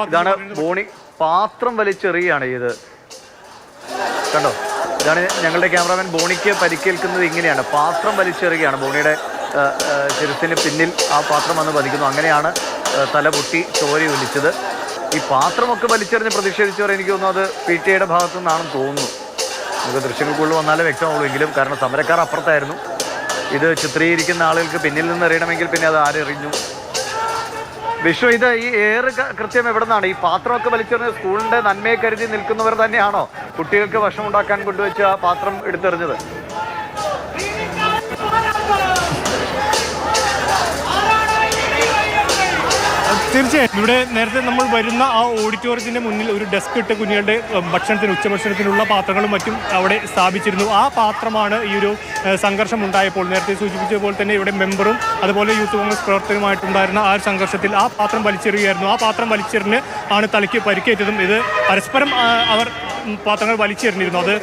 ഇതാണ് ബോണി പാത്രം വലിച്ചെറിയാണ് ഇത്. കണ്ടോ? ഇതാണ് ഞങ്ങളുടെ ക്യാമറാമാൻ ബോണിക്ക് പരിക്കേൽക്കുന്നത് ഇങ്ങനെയാണ്. പാത്രം വലിച്ചെറിയുകയാണ്. ബോണിയുടെ ശിരസിന് പിന്നിൽ ആ പാത്രം വന്ന് പതിക്കുന്നു. അങ്ങനെയാണ് തല പൊട്ടി ചോരി ഒലിച്ചത്. ഈ പാത്രമൊക്കെ വലിച്ചെറിഞ്ഞ് പ്രതിഷേധിച്ചവർ എനിക്ക് തോന്നുന്നു അത് പി ടി ഐയുടെ ഭാഗത്തു നിന്നാണെന്ന് തോന്നുന്നു. നമുക്ക് ദൃശ്യങ്ങൾക്കുള്ളിൽ വന്നാലേ വ്യക്തമാവുള്ളൂ. എങ്കിലും കാരണം സമരക്കാർ അപ്പുറത്തായിരുന്നു. ഇത് ചിത്രീകരിക്കുന്ന ആളുകൾക്ക് പിന്നിൽ നിന്ന് അറിയണമെങ്കിൽ പിന്നെ അത് ആരെറിഞ്ഞു? വിശ്വ ഇത് ഈ ഏറ് കൃത്യം എവിടെ നിന്നാണ്? ഈ പാത്രമൊക്കെ വലിച്ചെറിഞ്ഞ സ്കൂളിന്റെ നന്മയെ കരുതി നിൽക്കുന്നവർ തന്നെയാണോ കുട്ടികൾക്ക് ഭക്ഷണം ഉണ്ടാക്കാൻ കൊണ്ടുവച്ച പാത്രം എടുത്തെറിഞ്ഞത്? തീർച്ചയായും. ഇവിടെ നേരത്തെ നമ്മൾ വരുന്ന ആ ഓഡിറ്റോറിയത്തിന്റെ മുന്നിൽ ഒരു ഡെസ്ക് ഇട്ട് കുഞ്ഞുങ്ങളുടെ ഭക്ഷണത്തിന് ഉച്ചഭക്ഷണത്തിനുള്ള പാത്രങ്ങളും മറ്റും അവിടെ സ്ഥാപിച്ചിരുന്നു. ആ പാത്രമാണ് ഈ ഒരു സംഘർഷം ഉണ്ടായപ്പോൾ നേരത്തെ സൂചിപ്പിച്ചതുപോലെ തന്നെ ഇവിടെ മെമ്പറും അതുപോലെ യൂത്ത് കോൺഗ്രസ് പ്രവർത്തകരുമായിട്ടുണ്ടായിരുന്ന ആ ഒരു സംഘർഷത്തിൽ ആ പാത്രം വലിച്ചെറിയുകയായിരുന്നു. ആ പാത്രം വലിച്ചെറിഞ്ഞ് ആണ് തലയ്ക്ക് പരിക്കേറ്റതും ഇത് പരസ്പരം അവർ പാത്രങ്ങൾ വലിച്ചെറിഞ്ഞിരുന്നു. അത്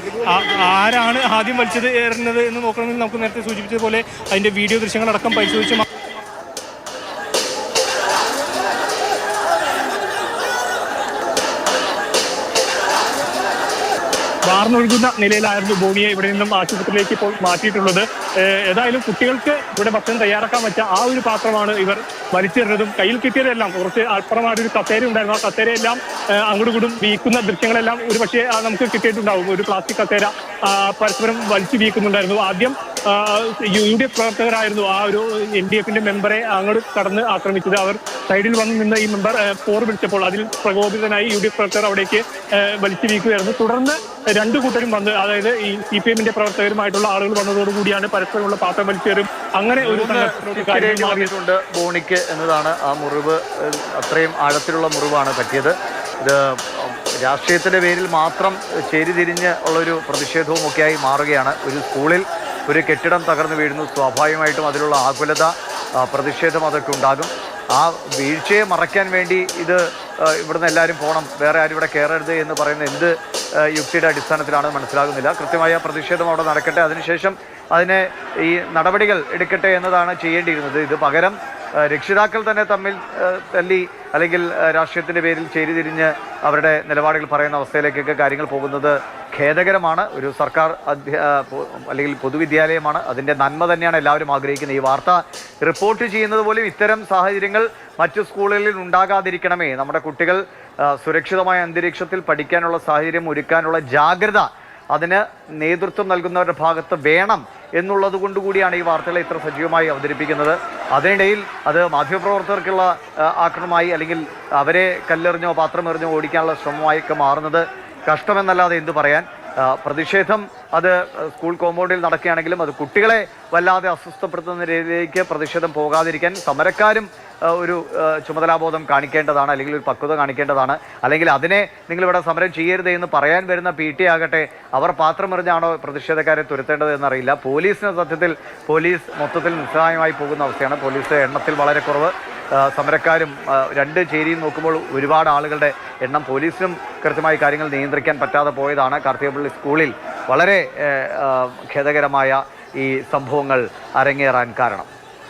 ആരാണ് ആദ്യം വലിച്ചത് എറിഞ്ഞത് എന്ന് നോക്കണമെങ്കിൽ നമുക്ക് നേരത്തെ സൂചിപ്പിച്ചതുപോലെ അതിന്റെ വീഡിയോ ദൃശ്യങ്ങളടക്കം പരിശോധിച്ച് വാർന്നൊഴുകുന്ന നിലയിലായിരുന്നു ഭൂമിയെ ഇവിടെ നിന്നും ആശുപത്രിയിലേക്ക് ഇപ്പോൾ മാറ്റിയിട്ടുള്ളത്. ഏതായാലും കുട്ടികൾക്ക് ഇവിടെ ഭക്ഷണം തയ്യാറാക്കാൻ വെച്ച ആ ഒരു പാത്രമാണ് ഇവർ വലിച്ചെറിഞ്ഞതും കയ്യിൽ കിട്ടിയതെല്ലാം. കുറച്ച് അപ്പുറമായിട്ട് ഒരു കസേര ഉണ്ടായിരുന്നു. ആ കസേരയെല്ലാം ഏഹ് അങ്ങോട്ടും കൂടും വീക്കുന്ന ദൃശ്യങ്ങളെല്ലാം ഒരു പക്ഷേ നമുക്ക് കിട്ടിയിട്ടുണ്ടാവും. ഒരു പ്ലാസ്റ്റിക് കസേര പരസ്പരം വലിച്ചു വീക്കുന്നുണ്ടായിരുന്നു. ആദ്യം യു ഡി എഫ് പ്രവർത്തകരായിരുന്നു. ആ ഒരു എൻ ഡി എഫിന്റെ മെമ്പറെ അങ്ങോട്ട് കടന്ന് ആക്രമിച്ചത്. അവർ സൈഡിൽ വന്ന് നിന്ന് ഈ മെമ്പർ പോർ വിളിച്ചപ്പോൾ അതിൽ പ്രകോപിതനായി യു ഡി എഫ് പ്രവർത്തകർ അവിടേക്ക് വലിച്ചു വീക്കുകയായിരുന്നു. തുടർന്ന് രണ്ടു കൂട്ടരും വന്ന് അതായത് ഈ സി പി എമ്മിന്റെ പ്രവർത്തകരുമായിട്ടുള്ള ആളുകൾ വന്നതോടുകൂടിയാണ് പരസ്പരമുള്ള പാത്രം വലിച്ചേരും അങ്ങനെ ഒരു മാറിയിട്ടുണ്ട് ബോണിക്ക് എന്നതാണ് ആ മുറിവ്. അത്രയും ആഴത്തിലുള്ള മുറിവാണ് പറ്റിയത്. ഇത് രാഷ്ട്രീയത്തിന്റെ പേരിൽ മാത്രം ചേരി തിരിഞ്ഞ് ഉള്ളൊരു പ്രതിഷേധവും ഒക്കെയായി മാറുകയാണ്. ഒരു സ്കൂളിൽ ഒരു കെട്ടിടം തകർന്നു വീഴുന്നു. സ്വാഭാവികമായിട്ടും അതിലുള്ള ആകുലത പ്രതിഷേധം അതൊക്കെ ഉണ്ടാകും. ആ വീഴ്ചയെ മറയ്ക്കാൻ വേണ്ടി ഇത് ഇവിടുന്ന് എല്ലാവരും പോകണം വേറെ ആരും ഇവിടെ കയറരുത് എന്ന് പറയുന്ന എന്ത് യുക്തിയുടെ അടിസ്ഥാനത്തിലാണ് മനസ്സിലാകുന്നില്ല. കൃത്യമായ പ്രതിഷേധം അവിടെ നടക്കട്ടെ. അതിനുശേഷം അതിനെ ഈ നടപടികൾ എടുക്കട്ടെ എന്നതാണ് ചെയ്യേണ്ടിയിരുന്നത്. ഇത് പകരം രക്ഷിതാക്കൾ തന്നെ തമ്മിൽ തല്ലി അല്ലെങ്കിൽ രാഷ്ട്രീയത്തിന്റെ പേരിൽ പേരിൽ ചേരിതിരിഞ്ഞ് അവരുടെ നിലപാടുകൾ പറയുന്ന അവസ്ഥയിലേക്കൊക്കെ കാര്യങ്ങൾ പോകുന്നത് ഖേദകരമാണ്. ഒരു സർക്കാർ അല്ലെങ്കിൽ പൊതുവിദ്യാലയമാണ്. അതിന്റെ നന്മ തന്നെയാണ് എല്ലാവരും ആഗ്രഹിക്കുന്നത്. ഈ വാർത്ത റിപ്പോർട്ട് ചെയ്യുന്നത് പോലും ഇത്തരം സാഹചര്യങ്ങൾ മറ്റു സ്കൂളുകളിൽ ഉണ്ടാകാതിരിക്കണമേ. നമ്മുടെ കുട്ടികൾ സുരക്ഷിതമായ അന്തരീക്ഷത്തിൽ പഠിക്കാനുള്ള സാഹചര്യം ഒരുക്കാനുള്ള ജാഗ്രത അതിന് നേതൃത്വം നൽകുന്നവരുടെ ഭാഗത്ത് വേണം എന്നുള്ളത് കൊണ്ടുകൂടിയാണ് ഈ വാർത്തകളെ ഇത്ര സജീവമായി അവതരിപ്പിക്കുന്നത്. അതിനിടയിൽ അത് മാധ്യമപ്രവർത്തകർക്കുള്ള ആക്രമമായി അല്ലെങ്കിൽ അവരെ കല്ലെറിഞ്ഞോ പാത്രമെറിഞ്ഞോ ഓടിക്കാനുള്ള ശ്രമമായൊക്കെ മാറുന്നത് കഷ്ടമെന്നല്ലാതെ എന്തു പറയാൻ. പ്രതിഷേധം അത് സ്കൂൾ കോമ്പൗണ്ടിൽ നടക്കുകയാണെങ്കിലും അത് കുട്ടികളെ വല്ലാതെ അസ്വസ്ഥപ്പെടുത്തുന്ന രീതിയിലേക്ക് പ്രതിഷേധം പോകാതിരിക്കാൻ സമരക്കാരും ഒരു ചുമതലാബോധം കാണിക്കേണ്ടതാണ് അല്ലെങ്കിൽ ഒരു പക്വത കാണിക്കേണ്ടതാണ്. അല്ലെങ്കിൽ അതിനെ നിങ്ങളിവിടെ സമരം ചെയ്യരുത് എന്ന് പറയാൻ വരുന്ന പി ടി ആകട്ടെ അവർ പാത്രം എറിഞ്ഞാണോ പ്രതിഷേധക്കാരെ തുരത്തേണ്ടത് എന്നറിയില്ല. പോലീസിന് സത്യത്തിൽ പോലീസ് മൊത്തത്തിൽ നിസ്സഹായമായി പോകുന്ന അവസ്ഥയാണ്. പോലീസ് എണ്ണത്തിൽ വളരെ കുറവ്. സമരക്കാരും രണ്ട് ചേരിയും നോക്കുമ്പോൾ ഒരുപാട് ആളുകളുടെ എണ്ണം പോലീസിനും കൃത്യമായി കാര്യങ്ങൾ നിയന്ത്രിക്കാൻ പറ്റാതെ പോയതാണ്. കാർത്തികപ്പള്ളി സ്കൂളിൽ വളരെ ഖേദകരമായ ഈ സംഭവങ്ങൾ അരങ്ങേറാൻ കാരണം.